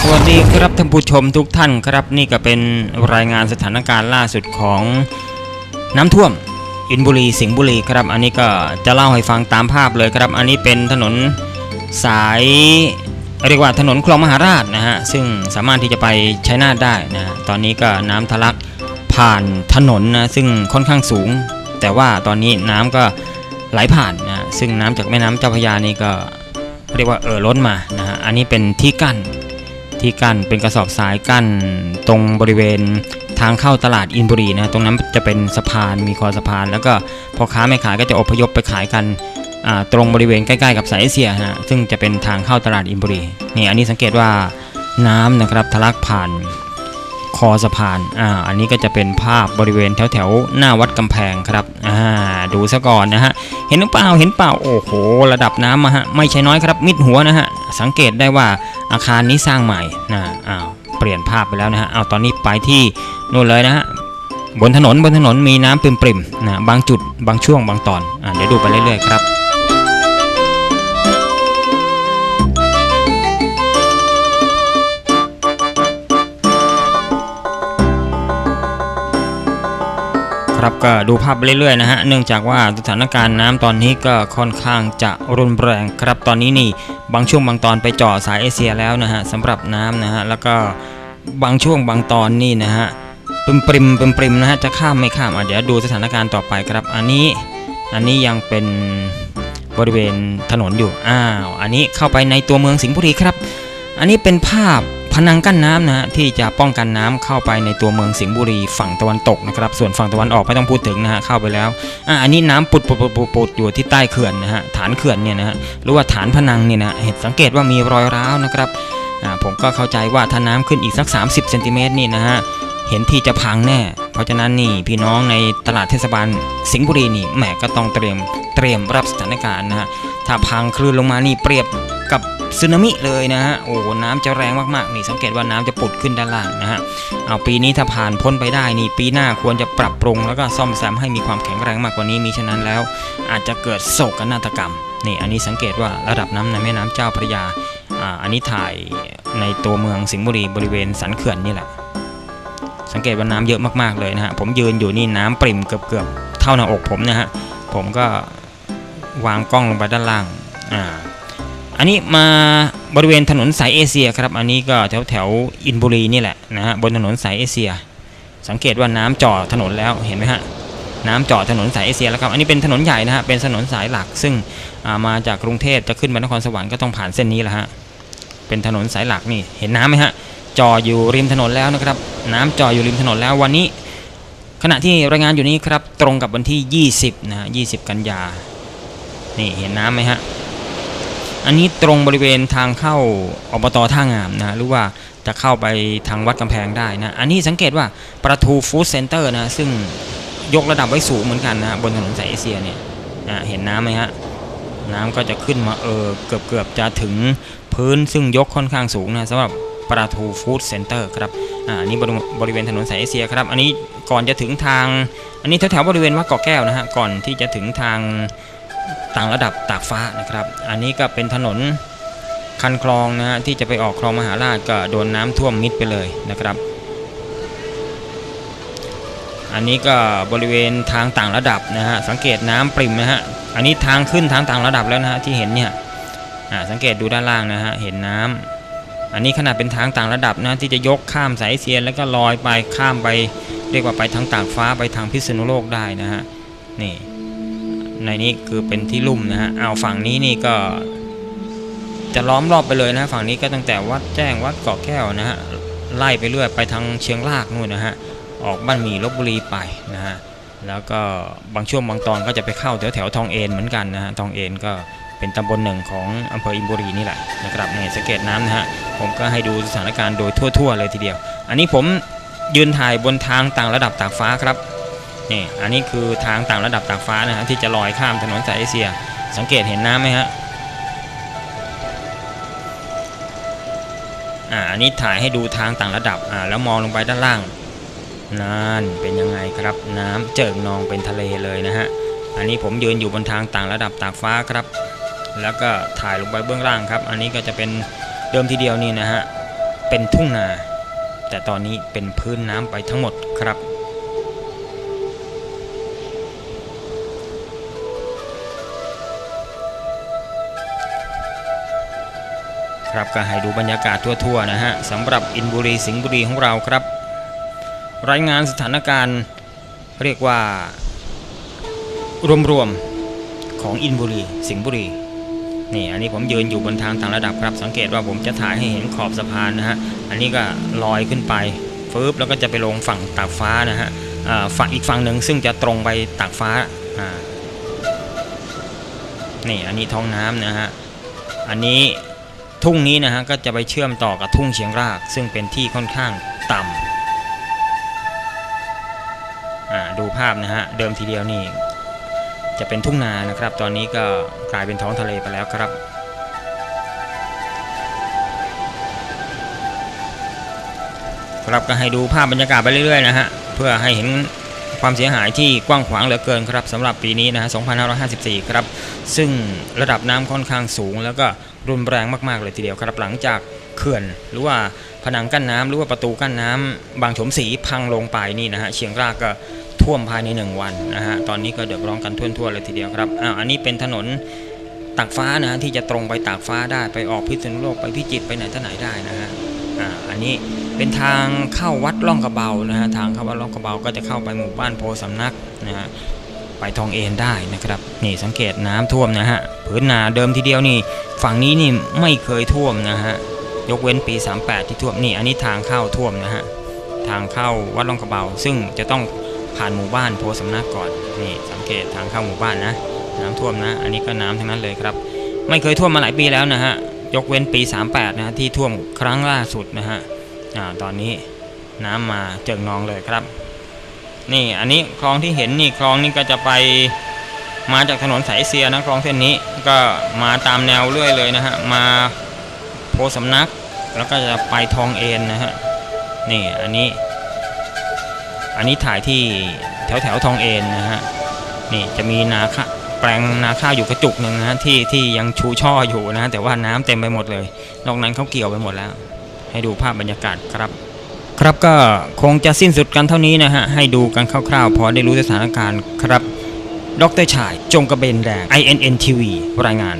สวัสดีครับท่านผู้ชมทุกท่านครับนี่ก็เป็นรายงานสถานการณ์ล่าสุดของน้ำท่วมอินบุรีสิงห์บุรีครับ อันนี้ก็จะเล่าให้ฟังตามภาพเลยครับ อันนี้เป็นถนนสายเรียกว่าถนนคลองมหาราชนะฮะซึ่งสามารถที่จะไปใชัยนาได้นะฮะตอนนี้ก็น้ำทะลักผ่านถนนนะซึ่งค่อนข้างสูง แต่ว่าตอนนี้น้ำก็ไหลผ่านนะซึ่งน้ำจากแม่น้ำเจ้าพระยานี่ก็เรียกว่าเอ่อล้นมานะฮะอันนี้เป็นที่กั้น ที่กั้นเป็นกระสอบทรายกั้นตรงบริเวณทางเข้าตลาดอินบุรีนะตรงนั้นจะเป็นสะพานมีคอสะพาน แล้วก็พ่อค้าแม่ขายก็จะอพยพไปขายกันตรงบริเวณใกล้ๆกับสายเอเชียนะซึ่งจะเป็นทางเข้าตลาดอินบุรีนี่อันนี้สังเกตว่าน้ำนะครับทะลักผ่านคอสะพานอ่าอันนี้ก็จะเป็นภาพบริเวณแถวๆหน้าวัดกำแพงครับอ่าดูซะก่อนนะฮะเห็นหรือเปล่าเห็นเปล่าโอ้โห ระดับน้ำมาฮะไม่ใช่น้อยครับมิดหัวนะฮะสังเกตได้ว่า อาคารนี้สร้างใหม่นะอ้าวเปลี่ยนภาพไปแล้วนะฮะเอาตอนนี้ไปที่นู่นเลยนะฮะบนถนนบนถนนมีน้ำปริมๆนะบางจุดบางช่วงบางตอนอ่าเดี๋ยวดูไปเรื่อยๆครับ ครับก็ดูภาพไปเรื่อยๆนะฮะเนื่องจากว่าสถานการณ์น้ำตอนนี้ก็ค่อนข้างจะรุนแรงครับตอนนี้นี่บางช่วงบางตอนไปเจาะสายเอเชียแล้วนะฮะสำหรับน้ำนะฮะแล้วก็บางช่วงบางตอนนี่นะฮะปริมปริมปริมปริมนะฮะจะข้ามไม่ข้ามอะเดี๋ยวดูสถานการณ์ต่อไปครับ อันนี้อันนี้ยังเป็นบริเวณถนนอยู่อ้าวอันนี้เข้าไปในตัวเมืองสิงห์บุรีครับ อันนี้เป็นภาพ นังกั้นน้ำนะฮะที่จะป้องกันน้ำเข้าไปในตัวเมืองสิงห์บุรีฝั่งตะวันตกนะครับ ส่วนฝั่งตะวันออกไม่ต้องพูดถึงนะฮะเข้าไปแล้วอะอันนี้น้ำปุดปุดปุดปุดปุดอยู่ที่ใต้เขื่อนนะฮะฐานเขื่อนเนี่ยนะฮะหรือว่าฐานพนังเนี่ยนะเห็นสังเกตว่ามีรอยร้าวนะครับอ่าผมก็เข้าใจว่าถ้าน้ำขึ้นอีกสัก 30เซนติเมตรนี่นะฮะเห็นที่จะพังแน่ เพราะฉะนั้นนี่พี่น้องในตลาดเทศบาลสิงห์บุรีนี่แหมก็ต้องเตรียมเตรียมรับสถานการณ์นะฮะถ้าพังคลื่นลงมานี่เปรียบ กับสึนามิเลยนะฮะ โอ้น้ำจะแรงมากๆ นี่สังเกตว่าน้ำจะปุดขึ้นด้านล่างนะฮะ เอาปีนี้ถ้าผ่านพ้นไปได้นี่ปีหน้าควรจะปรับปรุง แล้วก็ซ่อมแซมให้มีความแข็งแรงมากกว่านี้มีฉะนั้นแล้ว อาจจะเกิดโศกนาฏกรรม นี่อันนี้สังเกตว่าระดับน้ำในแม่น้ำเจ้าพระยา อ่า อันนี้ถ่ายในตัวเมืองสิงห์บุรีบริเวณสันเขื่อนนี่แหละ สังเกตว่าน้ำเยอะมากๆเลยนะฮะ ผมยืนอยู่นี่น้ำปริ่มเกือบๆเท่าหน้าอกผมนะฮะ ผมก็วางกล้องลงไปด้านล่าง อ่า อันนี้มาบริเวณถนนสายเอเชียครับ อันนี้ก็แถวแถวอินบุรีนี่แหละนะฮะบนถนนสายเอเชีย สังเกตว่าน้ำจ่อถนนแล้วเห็นไหมฮะน้ำจ่อถนนสายเอเชียแล้วครับ อันนี้เป็นถนนใหญ่นะฮะ เป็นถนนสายหลัก ซึ่งามาจากกรุงเทพจะขึ้นไปนครสวรรค์ก็ต้องผ่านเส้นนี้แหละฮะ เป็นถนนสายหลักนี่ เห็นน้ำไหมฮะ จ่ออยู่ริมถนนแล้วนะครับ น้ำจ่ออยู่ริมถนนแล้ววันนี้ ขณะที่รายงานอยู่นี้ครับ ตรงกับวันที่ 20 นะฮะ20 กันยา นี่เห็นน้ำไหมฮะ อันนี้ตรงบริเวณทางเข้าอบตท่างามนะหรือว่าจะเข้าไปทางวัดกำแพงได้นะ อันนี้สังเกตว่าประตูฟู้ดเซ็นเตอร์นะ ซึ่งยกระดับไว้สูงเหมือนกันนะบนถนนสายเอเชียเนี่ยเห็นน้ำไหมฮะ น้ำก็จะขึ้นมาเออเกือบเกือบจะถึงพื้นซึ่งยกค่อนข้างสูงนะสำหรับประตูฟู้ดเซ็นเตอร์ครับอ่านี้บริบริเวณถนนสายเอเชียครับ อันนี้ก่อนจะถึงทาง อันนี้แถวๆบริเวณวัดเกาะแก้วนะฮะ ก่อนที่จะถึงทาง ต่างระดับตากฟ้านะครับ อันนี้ก็เป็นถนนคันคลองนะฮะที่จะไปออกคลองมหาราชก็โดนน้ำท่วมมิดไปเลยนะครับ อันนี้ก็บริเวณทางต่างระดับนะฮะสังเกตน้ำปริมนะฮะอันนี้ทางขึ้นทางต่างระดับแล้วนะฮะที่เห็นเนี่ยสังเกตดูด้านล่างนะฮะเห็นน้ำอันนี้ขนาดเป็นทางต่างระดับนะที่จะยกข้ามสายเซียนแล้วก็ลอยไปข้ามไปเรียกว่าไปทางตากฟ้าไปทางพิษณุโลกได้นะฮะนี่ ในนี้คือเป็นที่ลุ่มนะฮะเอาฝั่งนี้นี่ก็ จะล้อมรอบไปเลยนะฝั่งนี้ก็ตั้งแต่วัดแจ้งวัดเกาะแก้วนะฮะไล่ไปเรื่อยไปทางเชียงรากนู่นนะฮะออกบ้านหมีลบบุรีไปนะฮะแล้วก็บางช่วงบางตอนก็จะไปเข้าแถวแถวทองเอ็นเหมือนกันนะฮะทองเอ็นก็เป็นตำบลหนึ่งของอำเภออินบุรีนี่แหละนะครับเนี่ยสเก็ตน้ำนะฮะผมก็ให้ดูสถานการณ์โดยทั่ว ๆ เลยทีเดียว อันนี้ผมยืนถ่ายบนทางต่างระดับตากฟ้าครับ นี่อันนี้คือทางต่างระดับตากฟ้านะฮะที่จะลอยข้ามถนนสายเอเชีย สังเกตเห็นน้ำไหมฮะอ่าอันนี้ถ่ายให้ดูทางต่างระดับอ่าแล้วมองลงไปด้านล่างนั่นเป็นยังไงครับน้ำเจิ่งนองเป็นทะเลเลยนะฮะอันนี้ผมยืนอยู่บนทางต่างระดับตากฟ้าครับ แล้วก็ถ่ายลงไปเบื้องล่างครับ อันนี้ก็จะเป็นเดิมทีเดียวนี่นะฮะเป็นทุ่งนา แต่ตอนนี้เป็นพื้นน้ำไปทั้งหมดครับ ครับก็ให้ดูบรรยากาศทั่วๆนะฮะสำหรับอินบุรีสิงห์บุรีของเราครับ รายงานสถานการณ์เรียกว่ารวมๆของอินบุรีสิงห์บุรีนี่อันนี้ผมยืนอยู่บนทางต่างระดับครับ สังเกตว่าผมจะถ่ายให้เห็นขอบสะพานนะฮะอันนี้ก็ลอยขึ้นไปฟืบแล้วก็จะไปลงฝั่งตากฟ้านะฮะฝั่งอีกฝั่งหนึ่งซึ่งจะตรงไปตากฟ้าอ่านี่อันนี้ท้องน้ำนะฮะอันนี้ ทุ่งนี้นะฮะก็จะไปเชื่อมต่อกับทุ่งเชียงราก ซึ่งเป็นที่ค่อนข้างต่ำอ่าดูภาพนะฮะเดิมทีเดียวนี่จะเป็นทุ่งนานะครับ ตอนนี้ก็กลายเป็นท้องทะเลไปแล้วครับ ครับก็ให้ดูภาพบรรยากาศไปเรื่อยๆนะฮะเพื่อให้เห็น ความเสียหายที่กว้างขวางเหลือเกินครับสำหรับปีนี้นะฮะ 2554 ครับ ซึ่งระดับน้ำค่อนข้างสูง แล้วก็รุนแรงมากๆเลยทีเดียวครับ หลังจากเขื่อนหรือว่าผนังกั้นน้ำหรือว่าประตูกั้นน้ำบางโฉมสีพังลงไปนี่นะฮะเชียงรากก็ท่วมภายใน 1 วันนะฮะ ตอนนี้ก็เดือดร้อนกันทั่วๆเลยทีเดียวครับอ้าวอันนี้เป็นถนนตากฟ้านะฮะที่จะตรงไปตากฟ้าได้ไปออกพิษณุโลกไปพิจิตรไปไหนท่าไหนได้นะฮะ อ่าอันนี้เป็นทางเข้าวัดล่องกระเบานะฮะทางเข้าวัดล่องกระเบาก็จะเข้าไปหมู่บ้านโพสำนักนะฮะไปทองเอนได้นะครับนี่สังเกตน้ำท่วมนะฮะพื้นนาเดิมทีเดียวนี่ฝั่งนี้นี่ไม่เคยท่วมนะฮะยกเว้นปี 38 ที่ท่วมนี่อันนี้ทางเข้าท่วมนะฮะทางเข้าวัดล่องกระเบา ซึ่งจะต้องผ่านหมู่บ้านโพสำนักก่อนนี่สังเกตทางเข้าหมู่บ้านนะน้ำท่วมนะ อันนี้ก็น้ำทั้งนั้นเลยครับ ไม่เคยท่วมมาหลายปีแล้วนะฮะ ยกเว้นปี 38นะฮะที่ท่วมครั้งล่าสุดนะฮะอ่าตอนนี้น้ำมาเจิ่งนองเลยครับ นี่อันนี้คลองที่เห็นนี่คลองนี่ก็จะไปมาจากถนนสายเอเชียนะคลองเส้นนี้ก็มาตามแนวเรื่อยเลยนะฮะมาโพสำนักแล้วก็จะไปทองเอ็นนะฮะนี่อันนี้อันนี้ถ่ายที่แถวแถวทองเอ็นนะฮะนี่จะมีนาข้า แปลงนาข้าวอยู่กระจุกหนึ่งนะที่ที่ยังชูช่ออยู่นะ แต่ว่าน้ำเต็มไปหมดเลย นอกนั้นเขาเกี่ยวไปหมดแล้ว ให้ดูภาพบรรยากาศครับครับก็คงจะสิ้นสุดกันเท่านี้นะฮะ ให้ดูกันคร่าวๆ พอได้รู้สถานการณ์ครับ ดรชายจงกระเบนแดง INN TV รายงาน